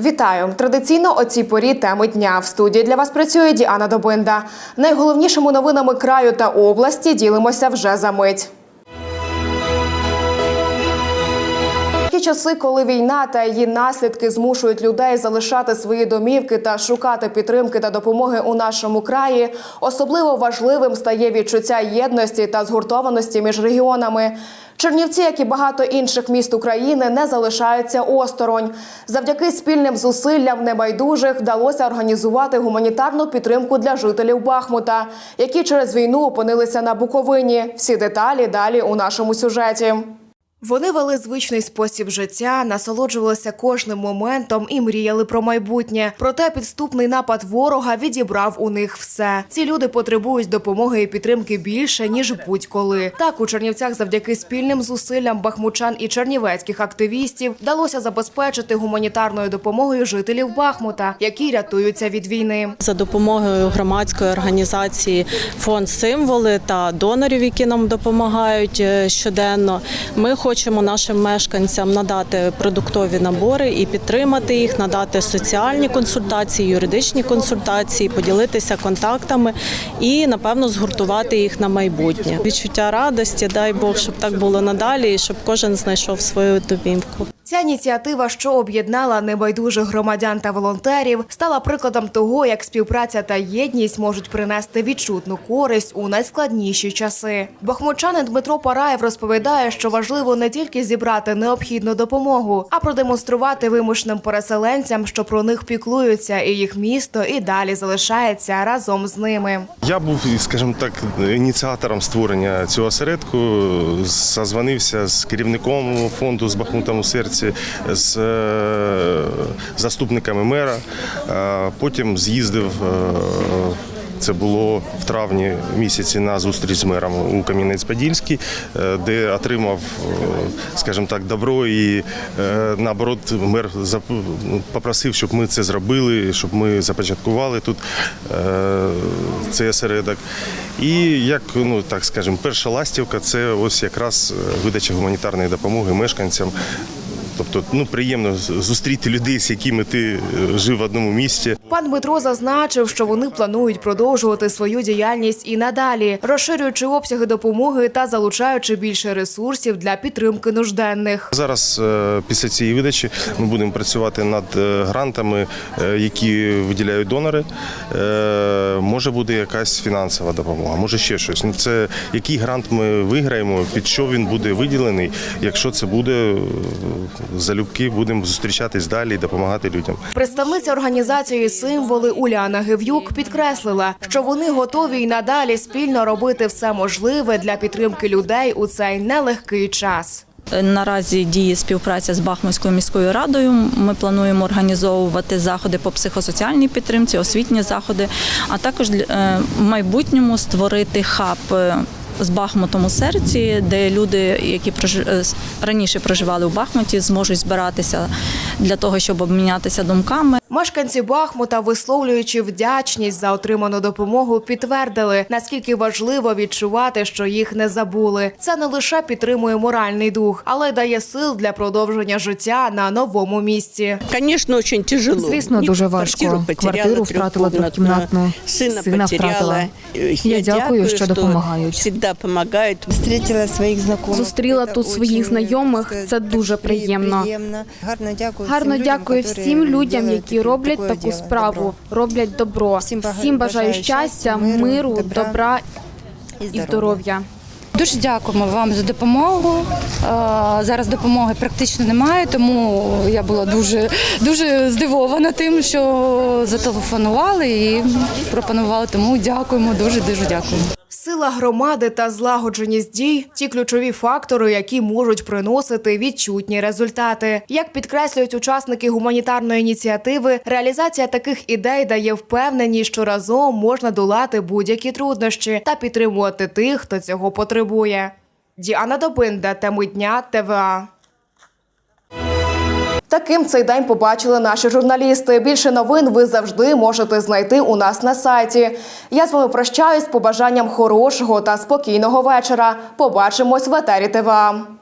Вітаю! Традиційно о цій порі теми дня. В студії для вас працює Діана Добинда. Найголовнішими новинами краю та області ділимося вже за мить. Ті часи, коли війна та її наслідки змушують людей залишати свої домівки та шукати підтримки та допомоги у нашому краї, особливо важливим стає відчуття єдності та згуртованості між регіонами. Чернівці, як і багато інших міст України, не залишаються осторонь. Завдяки спільним зусиллям небайдужих вдалося організувати гуманітарну підтримку для жителів Бахмута, які через війну опинилися на Буковині. Всі деталі далі у нашому сюжеті. Вони вели звичний спосіб життя, насолоджувалися кожним моментом і мріяли про майбутнє. Проте підступний напад ворога відібрав у них все. Ці люди потребують допомоги і підтримки більше ніж будь-коли. Так у Чернівцях, завдяки спільним зусиллям бахмучан і чернівецьких активістів, вдалося забезпечити гуманітарною допомогою жителів Бахмута, які рятуються від війни. За допомогою громадської організації фонд символи та донорів, які нам допомагають е, щоденно. Ми хочемо нашим мешканцям надати продуктові набори і підтримати їх, надати соціальні консультації, юридичні консультації, поділитися контактами і напевно згуртувати їх на майбутнє. Відчуття радості, дай Бог, щоб так було надалі, і щоб кожен знайшов свою домівку. Ця ініціатива, що об'єднала небайдужих громадян та волонтерів, стала прикладом того, як співпраця та єдність можуть принести відчутну користь у найскладніші часи. Бахмутчанин Дмитро Параєв розповідає, що важливо не тільки зібрати необхідну допомогу, а продемонструвати вимушеним переселенцям, що про них піклуються, і їх місто і далі залишається разом з ними. Я був, скажімо так, ініціатором створення цього осередку. Зазвонився з керівником фонду з Бахмутом у серці, з е, заступниками мера. Е, Потім з'їздив. Це було в травні місяці на зустріч з мером у Кам'янець-Подільський, е, де отримав, е, скажімо так, добро і е, наоборот мер попросив, щоб ми це зробили, щоб ми започаткували тут цей осередок. І як ну так скажемо, перша ластівка це ось якраз видача гуманітарної допомоги мешканцям. Тобто, ну приємно зустріти людей, з якими ти жив в одному місті. Пан Дмитро зазначив, що вони планують продовжувати свою діяльність і надалі, розширюючи обсяги допомоги та залучаючи більше ресурсів для підтримки нужденних. Зараз е, після цієї видачі ми будемо працювати над е, грантами, е, які виділяють донори. Може буде якась фінансова допомога, може ще щось. Ну це який грант ми виграємо, під що він буде виділений. Якщо це буде залюбки, будемо зустрічатись далі і допомагати людям. Представниця організації символи Уляна Гев'юк підкреслила, що вони готові й надалі спільно робити все можливе для підтримки людей у цей нелегкий час. Наразі діє співпраця з Бахмутською міською радою. Ми плануємо організовувати заходи по психосоціальній підтримці, освітні заходи, а також е, в майбутньому створити хаб. Е, З Бахмутом у серці, де люди, які е, раніше проживали у Бахмуті, зможуть збиратися для того, щоб обмінятися думками. Мешканці Бахмута, висловлюючи вдячність за отриману допомогу, підтвердили, наскільки важливо відчувати, що їх не забули. Це не лише підтримує моральний дух, але й дає сил для продовження життя на новому місці. Конечно, очень тяжело. Звісно, дуже важко. Квартиру втратила трьохкімнатну, сина, втратила. Э, Я дякую, що допомагають. Всегда помогают. Зустріла своїх знайомих. Зустріла тут своїх знайомих. це дуже приємно. Гарно дякую. Гарно всім людям, дякую які всім людям, роблять які роблять таку справу, роблять добро. Всім бажаю щастя, миру, добра і здоров'я. Дуже дякуємо вам за допомогу. Е, Зараз допомоги практично немає, тому я була дуже дуже здивована тим, що зателефонували і пропонували. Тому дякуємо, дуже дуже дякуємо. Сила громади та злагодженість дій ті ключові фактори, які можуть приносити відчутні результати. Як підкреслюють учасники гуманітарної ініціативи, реалізація таких ідей дає впевненість, що разом можна долати будь-які труднощі та підтримувати тих, хто цього потребує. Діана Добинда, теми дня ТВА. Таким цей день побачили наші журналісти. Більше новин ви завжди можете знайти у нас на сайті. Я з вами прощаюсь побажанням хорошого та спокійного вечора. Побачимось в етері ТВА.